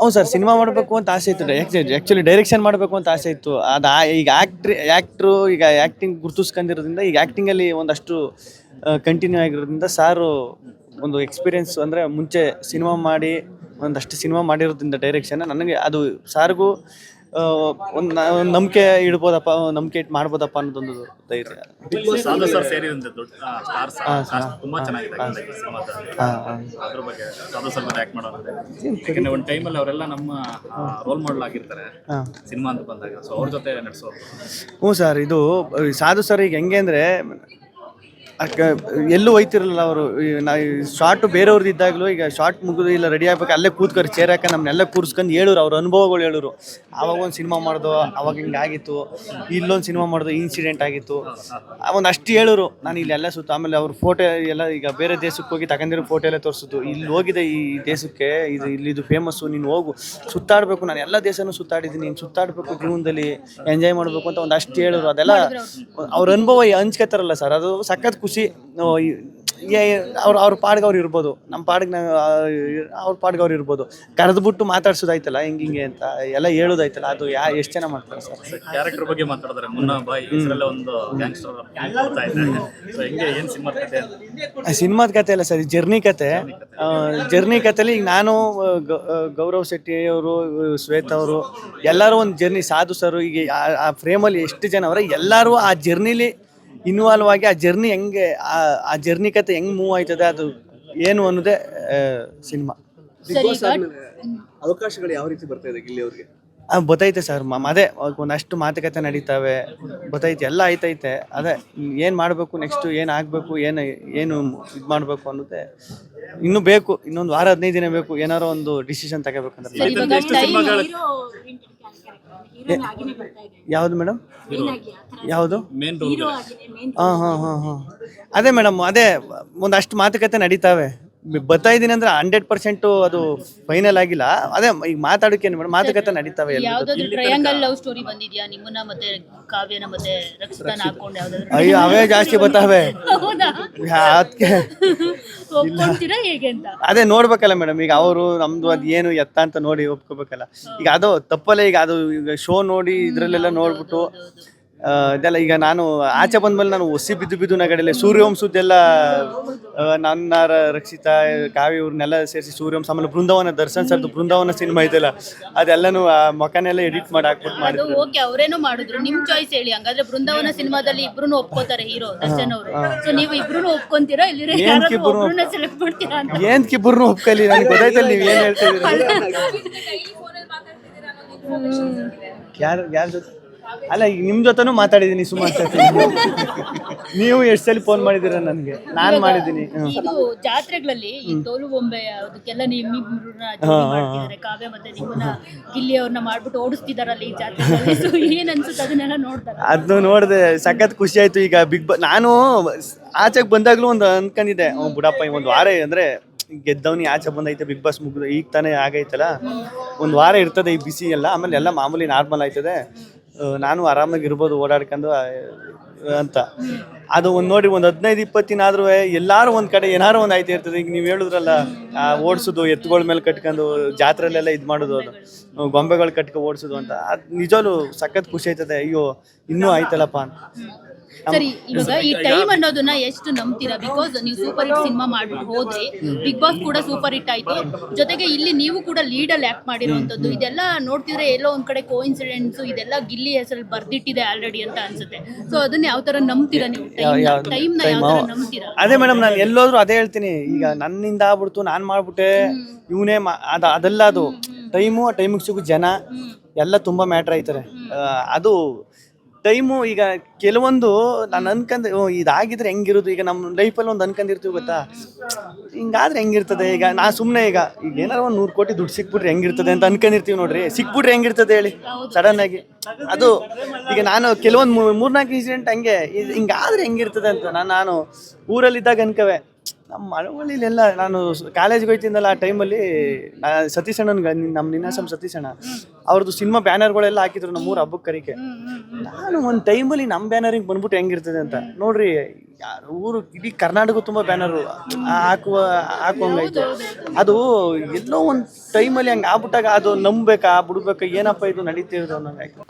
ಹೌದು sir, cinema ಮಾಡಬೇಕು ಅಂತ ಆಸೆ ಇತ್ತು. ಆ್ಯಕ್ಚುಲಿ ಡೈರೆಕ್ಷನ್ ಮಾಡಬೇಕು ಅಂತ ಆಸೆ ಇತ್ತು. ಅದು ಈಗ ಆ್ಯಕ್ಟ್ರಿ ಆ್ಯಕ್ಟ್ರು ಈಗ ಆ್ಯಕ್ಟಿಂಗ್ ಗುರುತಿಸ್ಕೊಂಡಿರೋದ್ರಿಂದ ಈಗ ಆ್ಯಕ್ಟಿಂಗಲ್ಲಿ ಒಂದಷ್ಟು ಕಂಟಿನ್ಯೂ ಆಗಿರೋದ್ರಿಂದ ಸಾರು ಒಂದು ಎಕ್ಸ್ಪೀರಿಯೆನ್ಸ್ ಅಂದರೆ ಮುಂಚೆ ಸಿನಿಮಾ ಮಾಡಿ ಒಂದಷ್ಟು ಸಿನಿಮಾ ಮಾಡಿರೋದ್ರಿಂದ ಡೈರೆಕ್ಷನ್ ನನಗೆ ಅದು ಸಾರಿಗೂ ಒಂದು ನಂಬಿಕೆ ಇಡ್ಬೋದಪ್ಪ ನಂಬಿಕೆ ಇಟ್ಟು ಮಾಡ್ಬೋದಪ್ಪ ಅನ್ನೋದೊಂದು ಧೈರ್ಯ. ಸರ್ ಸೇರಿದಂತೆ ದೊಡ್ಡ ತುಂಬಾ ಚೆನ್ನಾಗಿದೆ ಈ ಅದ್ರ ಬಗ್ಗೆ ಸರ್ ಯಾಕಂದ್ರೆ ಒಂದು ಟೈಮಲ್ಲಿ ಅವರೆಲ್ಲ ನಮ್ಮ ರೋಲ್ ಮಾಡಲ್ ಆಗಿರ್ತಾರೆ ಹಾಂ. ಸಿನಿಮಾ ಅಂತ ಬಂದಾಗ. ಸೊ ಅವ್ರ ಜೊತೆ ಹ್ಞೂ ಸರ್ ಇದು ಸಾಧು ಸರ್ ಈಗ ಹೆಂಗೆ ಅಂದರೆ ಎಲ್ಲೂ ಹೋಯ್ತಿರಲಿಲ್ಲ ಅವರು. ನಾ ಶಾರ್ಟ್ ಬೇರೆಯವ್ರದ್ದು ಇದ್ದಾಗಲೂ ಈಗ ಶಾರ್ಟ್ ಮುಗಿದು ಇಲ್ಲ ರೆಡಿ ಆಗ್ಬೇಕು ಅಲ್ಲೇ ಕೂತ್ಕರಿ ಚೇರ್ ಹಾಕ ನಮ್ಮನ್ನೆಲ್ಲ ಕೂರಿಸ್ಕೊಂಡು ಹೇಳೋರು ಅವ್ರ ಅನುಭವಗಳು ಹೇಳೋರು. ಆವಾಗ ಒಂದು ಸಿನಿಮಾ ಮಾಡ್ದು ಅವಾಗ ಹಿಂಗೆ ಆಗಿತ್ತು. ಇಲ್ಲೊಂದು ಸಿನಿಮಾ ಮಾಡ್ದು ಇನ್ಸಿಡೆಂಟ್ ಆಗಿತ್ತು. ಒಂದು ಅಷ್ಟು ಹೇಳೋರು. ನಾನು ಇಲ್ಲೆಲ್ಲ ಸುತ್ತ ಆಮೇಲೆ ಅವ್ರ ಫೋಟೋ ಎಲ್ಲ ಈಗ ಬೇರೆ ದೇಶಕ್ಕೆ ಹೋಗಿ ತಗೊಂಡಿರೋ ಫೋಟೋ ಎಲ್ಲ ತೋರಿಸಿದ್ದು. ಇಲ್ಲಿ ಹೋಗಿದೆ ಈ ದೇಶಕ್ಕೆ ಇದು ಇಲ್ಲಿದು ಫೇಮಸ್ಸು ನೀನು ಹೋಗು. ಸುತ್ತಾಡಬೇಕು ನಾನು ಎಲ್ಲ ದೇಶನೂ ಸುತ್ತಾಡಿದ್ದೀನಿ. ನೀನು ಸುತ್ತಾಡಬೇಕು ಜೀವನದಲ್ಲಿ ಎಂಜಾಯ್ ಮಾಡಬೇಕು ಅಂತ ಒಂದು ಅಷ್ಟು ಹೇಳೋರು. ಅದೆಲ್ಲ ಅವ್ರ. ಅನುಭವ ಹಂಚ್ಕೋತಾರಲ್ಲ ಸರ್ ಅದು ಸಖತ್ ಖುಷಿ. ಅವ್ರ ಅವ್ರ ಪಾಡ್ಗೆ ಅವ್ರು ಇರ್ಬೋದು. ನಮ್ಮ ಪಾಡ್ಗೆ ನಾವು ಅವ್ರ ಪಾಡ್ಗೆ ಅವ್ರು ಇರ್ಬೋದು. ಕರೆದ್ಬಿಟ್ಟು ಮಾತಾಡ್ಸೋದಾಯ್ತಲ್ಲ ಹಿಂಗೆ ಹಿಂಗೆ ಅಂತ ಎಲ್ಲ ಹೇಳೋದಾಯ್ತಲ್ಲ ಅದು ಯಾ ಎಷ್ಟು ಜನ ಮಾಡ್ತಾರೆ ಸರ್? ಕ್ಯಾರೆಕ್ಟರ್ ಬಗ್ಗೆ ಮಾತಾಡಿದ್ರೆ ಮುನ್ನ ಬಾಯ್ ಹೆಸರಲ್ಲೇ ಒಂದು ಗ್ಯಾಂಗ್ಸ್ಟರ್ ಸಿನಿಮಾದ ಕತೆ? ಅಲ್ಲ ಸರ್ ಜರ್ನಿ ಕತೆ. ಜರ್ನಿ ಕತೆಲಿ ಈಗ ನಾನು ಗೌರವ್ ಶೆಟ್ಟಿ ಅವರು ಶ್ವೇತ ಅವರು ಎಲ್ಲರೂ ಒಂದು ಜರ್ನಿ. ಸಾಧು ಸರ್ ಈಗ ಆ- ಆ ಫ್ರೇಮಲ್ಲಿ ಎಷ್ಟು ಜನ ಅವರ ಎಲ್ಲರೂ ಆ ಜರ್ನಿಲಿ ಇನ್ವಾಲ್ವ್ ಆಗಿ ಆ ಜರ್ನಿ ಹೆಂಗೆ ಆ- ಜರ್ನಿ ಕತೆ ಹೆಂಗೆ ಮೂವ್ ಆಯ್ತದೆ ಅದು ಏನು ಅನ್ನೋದೇ ಸಿನಿಮಾ. ಅವಕಾಶಗಳು ಯಾವ ರೀತಿ ಬರ್ತಾ ಇದೆ ಇಲ್ಲಿ ಅವ್ರಿಗೆ? ಗೊತ್ತೈತೆ ಸರ್ ಅದೇ ಒಂದಷ್ಟು ಮಾತುಕತೆ ನಡೀತಾವೆ ಗೊತ್ತೈತೆ ಎಲ್ಲ ಆಯ್ತೈತೆ ಅದೇ ಏನು ಮಾಡಬೇಕು ನೆಕ್ಸ್ಟ್ ಏನು ಆಗಬೇಕು ಏನು ಏನು ಇದು ಮಾಡಬೇಕು ಅನ್ನೋದೇ ಇನ್ನೂ ಬೇಕು ಇನ್ನೊಂದು ವಾರ ಹದಿನೈದು ದಿನ ಬೇಕು ಏನಾರೋ ಒಂದು ಡಿಸಿಷನ್ ತಗೋಬೇಕಂದ್ರೆ ಯಾವುದು ಮೇಡಮ್? ಯಾವುದು? ಹಾಂ ಹಾಂ ಹಾಂ ಹಾಂ. ಅದೇ ಮೇಡಮ್ ಅದೇ ಒಂದಷ್ಟು ಮಾತುಕತೆ ನಡೀತಾವೆ. ಬತ್ತಾ ಬರ್ತಾ ಇದ್ದೀನಿ ಅಂದ್ರೆ ಹಂಡ್ರೆಡ್ ಪರ್ಸೆಂಟು ಅದು ಫೈನಲ್ ಆಗಿಲ್ಲ. ಅದೇ ಈಗ ಮಾತಾಡೋಕೆ ಮೇಡಮ್? ಮಾತುಕತೆ ನಡೀತಾವೆ ಎಲ್ಲ ಯಾವ್ದಾದ್ರು ಟ್ರಯಾಂಗಲ್ ಲವ್ ಸ್ಟೋರಿ ಬಂದಿದ್ಯಾ? ನಿಮ್ಮನ್ನ ಮತ್ತೆ ಕಾವ್ಯನ ಮತ್ತೆ ರಕ್ಷಿತಾನ ಹಾಕೊಂಡು ಯಾವ್ದಾದ್ರು? ಅಯ್ಯೋ ಅವೇ ಜಾಸ್ತಿ ಬರ್ತಾವೆ. ಅದಕ್ಕೆ. ಒಪ್ಕೊಂತೀರಾ ಹೇಗೆ ಅಂತ? ಅದೇ ನೋಡ್ಬೇಕಲ್ಲ ಮೇಡಮ್ ಈಗ ಅವರು ನಮ್ದು ಅದ್ ಏನು ಎತ್ತ ಅಂತ ನೋಡಿ ಒಪ್ಕೋಬೇಕಲ್ಲ. ಈಗ ಅದು ತಪ್ಪಲ್ಲೇ ಈಗ ಅದು ಈಗ ಶೋ ನೋಡಿ ಇದ್ರಲ್ಲೆಲ್ಲ ನೋಡ್ಬಿಟ್ಟು ಇದೆಲ್ಲ ಈಗ ನಾನು ಆಚೆ ಬಂದ್ಮೇಲೆ ನಾನು ಒಸಿ ಬಿದ್ದು ಬಿದ್ದು ನಗಡೆಲ್ಲ ಸೂರ್ಯವಂಶದ್ದೆಲ್ಲ ಆ, ನನ್ನ ರಕ್ಷಿತ ಕಾವ್ಯ ಇವ್ರನ್ನೆಲ್ಲ ಸೇರಿಸಿ ಸೂರ್ಯವಂಶ ಆಮೇಲೆ ಬೃಂದಾವನ ದರ್ಶನ್ ಸರ್ದು ಬೃಂದಾವನ ಸಿನಿಮಾ ಇದೆಲ್ಲ ಅದೆಲ್ಲನೂ ಆ ಮಕನೆಲ್ಲ ಎಡಿಟ್ ಮಾಡಿ ಹಾಕ್ಬಿಟ್ಟು ಅದು ಮಾಡಿದ್ರು. ಓಕೆ ಅವರೇನೋ ಮಾಡಿದ್ರು. ನಿಮ್ ಚಾಯ್ಸ್ ಹೇಳಿ ಹಂಗಾದ್ರೆ ಬೃಂದಾವನ ಸಿನಿಮಾದಲ್ಲಿ ಇಬ್ರು ಒಪ್ಕೋತಾರೆ ಹೀರೋ ದರ್ಶನ್ ಅವರು. ಸೊ ನೀವು ಇಬ್ರು ಒಪ್ಕೊಂತೀರಾ ಇಲ್ಲಿ ಯಾರಾದ್ರೂ ಇಬ್ರುನು ಒಬ್ರನ್ನ ಸೆಲೆಕ್ಟ್ ಮಾಡ್ತೀರಾ ಅಂತ? ಏನ್ ಕಿಬ್ಬರ್ನು ಒಪ್ಕಲಿ ನನಗೆ ಗೊತ್ತಾಯ್ತಲ್ಲ ನೀವು ಏನು ಹೇಳ್ತಿದ್ದೀರಿ ಯಾರು ಯಾರ ಜೊತೆ? ಅಲ್ಲ ಈಗ ನಿಮ್ ಜೊತೆನೂ ಮಾತಾಡಿದೀನಿ ಸುಮಾರು ಸತಿ ನೀವು ಎಷ್ಟು ಸಲ ಫೋನ್ ಮಾಡಿದಿರ ನನಗೆ? ನಾನು ಮಾಡಿದ್ದೀನಿ ಹ್ಮ್. ಇದು ಜಾತ್ರೆಗಳಲ್ಲಿ ಈ ತೋಲು ಬೊಂಬೆ ಅದಕ್ಕೆಲ್ಲ ನಿಮ್ಮಿಬ್ರನ್ನ ಜೋಡಿ ಮಾಡ್ತಿದ್ದಾರೆ ಕಾವ್ಯ ಮತ್ತೆ ನಿಮ್ಮನ್ನ ಗಿಲ್ಲಿ ಅವ್ರನ್ನ ಮಾಡ್ಬಿಟ್ಟು ಓಡಿಸ್ತಿದಾರಲ್ಲ ಈ ಜಾತ್ರೆಗಳಲ್ಲಿ ಸೊ ಏನ್ ಅನ್ಸುತ್ತೆ ಅದನ್ನೆಲ್ಲ ನೋಡ್ತಾರೆ? ಅದನ್ನು ನೋಡಿದೆ ಸಖತ್ ಖುಷಿ ಆಯ್ತು. ಈಗ ಬಿಗ್ ಬಾ ನಾನು ಆಚೆಗೆ ಬಂದಾಗ್ಲೂ ಒಂದು ಅನ್ಕೊಂಡಿದ್ದೆ ಅವ್ನು ಬಿಡಪ್ಪ ಈ ಒಂದು ವಾರ ಅಂದ್ರೆ ಗೆದ್ದವನಿ ಆಚೆ ಬಂದೈತೆ ಬಿಗ್ ಬಾಸ್ ಮುಗಿದು ಈಗ ತಾನೇ ಆಗೈತಲ್ಲ. ಒಂದು ವಾರ ಇರ್ತದೆ ಈ ಬಿಸಿ ಎಲ್ಲ ಆಮೇಲೆ ಎಲ್ಲ ಮಾಮೂಲಿ ನಾರ್ಮಲ್ ಆಯ್ತದೆ. ನಾನು ಆರಾಮಾಗಿ ಇರ್ಬೋದು ಓಡಾಡ್ಕೊಂಡು ಅಂತ. ಅದು ಒಂದು ನೋಡಿ, ಒಂದು ಹದಿನೈದು ಆದ್ರೂ ಎಲ್ಲಾರು ಒಂದು ಕಡೆ ಏನಾರು ಒಂದು ಆಯ್ತಾ ಇರ್ತದೆ. ಈಗ ನೀವು ಹೇಳಿದ್ರಲ್ಲ ಓಡ್ಸೋದು, ಎತ್ತುಗಳ ಮೇಲೆ ಕಟ್ಕೊಂಡು ಜಾತ್ರೆಲೆಲ್ಲ ಇದು ಮಾಡೋದು ಅದು. ಗೊಂಬೆಗಳು ಕಟ್ಕೊ ಓಡಿಸೋದು ಅಂತ. ಅದು ನಿಜವೂ ಸಖತ್ ಖುಷಿ ಆಯ್ತದೆ. ಅಯ್ಯೋ, ಇನ್ನೂ ಆಯ್ತಲ್ಲಪ್ಪ ಅಂತ. ಸರಿ ಇವಾಗ ಈ ಟೈಮ್ ಅನ್ನೋದನ್ನ ಎಷ್ಟು ನಂಬ್ತೀರಾ? ಬಿಕಾಸ್ ನೀವು ಸೂಪರ್ ಹಿಟ್ ಸಿನಿಮಾ ಮಾಡ್ಬಿಟ್ಟು ಹೋದ್ರಿ ಬಿಗ್ ಬಾಸ್ ಕೂಡ ಸೂಪರ್ ಹಿಟ್ ಆಯ್ತು. ಜೊತೆಗೆ ಇಲ್ಲಿ ನೀವು ಕೂಡ ಲೀಡ್ ಅಲ್ಲಿ ಆಕ್ಟ್ ಮಾಡಿರುವಂತದ್ದು ಇದೆಲ್ಲ ನೋಡ್ತಿದ್ರೆ ಎಲ್ಲೋ ಒಂದ್ ಕಡೆ ಕೋ ಇನ್ಸಿಡೆಂಟ್ಸ್ ಇದೆಲ್ಲ ಗಿಲ್ಲಿ ಹೆಸರಲ್ಲಿ ಬರ್ದಿಟ್ಟಿದೆ ಆಲ್ರೆಡಿ ಅಂತ ಅನ್ಸುತ್ತೆ. ಸೊ ಅದನ್ನ ಯಾವ ತರ ನಂಬ್ತೀರಾ ನೀವು? ಟೈಮ್ನ ಯಾವ ತರ ನಂಬ್ತೀರಾ? ಅದೇ ಮೇಡಮ್ ನಾನು ಎಲ್ಲೋದ್ರು ಅದೇ ಹೇಳ್ತೀನಿ. ಈಗ ನನ್ನಿಂದ ಆಗ್ಬಿಡ್ತು ನಾನ್ ಮಾಡ್ಬಿಟ್ಟೆ ಇವನೇ ಅದ ಅದೆಲ್ಲ ಅದು. ಟೈಮು ಆ ಟೈಮಿಗೆ ಸಿಗು ಜನ ಎಲ್ಲ ತುಂಬಾ ಮ್ಯಾಟರ್ ಆಯ್ತಾರೆ ಆ, ಅದು ಟೈಮು ಈಗ ಕೆಲವೊಂದು ನಾನು ಅನ್ಕಂದ್ ಓ ಇದಾಗಿದ್ರೆ ಹೆಂಗಿರೋದು? ಈಗ ನಮ್ಮ ಲೈಫಲ್ಲಿ ಒಂದು ಅನ್ಕೊಂಡಿರ್ತೀವಿ ಗೊತ್ತಾ? ಹಿಂಗಾದ್ರೆ ಹೆಂಗಿರ್ತದೆ ಈಗ? ನಾ ಸುಮ್ಮನೆ ಈಗ ಈಗ ಏನಾರ ಒಂದು ನೂರು ಕೋಟಿ ದುಡ್ಡು ಸಿಕ್ಬಿಟ್ರೆ ಹೆಂಗಿರ್ತದೆ ಅಂತ ಅನ್ಕೊಂಡಿರ್ತೀವಿ ನೋಡ್ರಿ. ಸಿಕ್ಬಿಟ್ರೆ ಹೆಂಗಿರ್ತದೆ ಹೇಳಿ ಸಡನ್ ಆಗಿ. ಅದು ಈಗ ನಾನು ಕೆಲವೊಂದು ಮೂರ್ನಾಲ್ಕು ಇನ್ಸಿಡೆಂಟ್ ಹಂಗೆ ಇದ್ ಹಿಂಗಾದ್ರೆ ಹೆಂಗಿರ್ತದೆ ಅಂತ ನಾನು ನಾನು ಊರಲ್ಲಿದ್ದಾಗ ಅನ್ಕವೆ. ನಮ್ಮ ಮಳವಳ್ಳಿಲೆಲ್ಲ ನಾನು ಕಾಲೇಜ್ಗೆ ಹೋಯ್ತಿದ್ದಲ್ಲ ಆ ಟೈಮಲ್ಲಿ ಸತೀಶ್ ಅಣ್ಣನ್ಗೆ ನಮ್ಮ ನಿನ್ನಾಸಂ ಸತೀಶ್ ಅಣ್ಣ. ಅವ್ರದ್ದು ಸಿನಿಮಾ ಬ್ಯಾನರ್ಗಳೆಲ್ಲ ಹಾಕಿದ್ರು ನಮ್ಮೂರ ಹಬ್ಬಕ್ಕೆ ಕರಿಕೆ. ನಾನು ಒಂದು ಟೈಮಲ್ಲಿ ನಮ್ಮ ಬ್ಯಾನರಿಗೆ ಬಂದ್ಬಿಟ್ಟು ಹೆಂಗಿರ್ತದೆ ಅಂತ. ನೋಡ್ರಿ, ಯಾರ ಊರು, ಇಡೀ ಕರ್ನಾಟಕ ತುಂಬ ಬ್ಯಾನರು ಹಾಕುವ, ಹಾಕುವಂಗಾಯ್ತು. ಅದು ಎಲ್ಲೋ ಒಂದು ಟೈಮಲ್ಲಿ ಹಂಗೆ ಆಗ್ಬಿಟ್ಟಾಗ ಅದು ನಂಬೇಕಾ ಬಿಡ್ಬೇಕಾ, ಏನಪ್ಪ ಇದು ನಡೀತಿರೋದು ಅನ್ನೋಂಗಾಯ್ತು.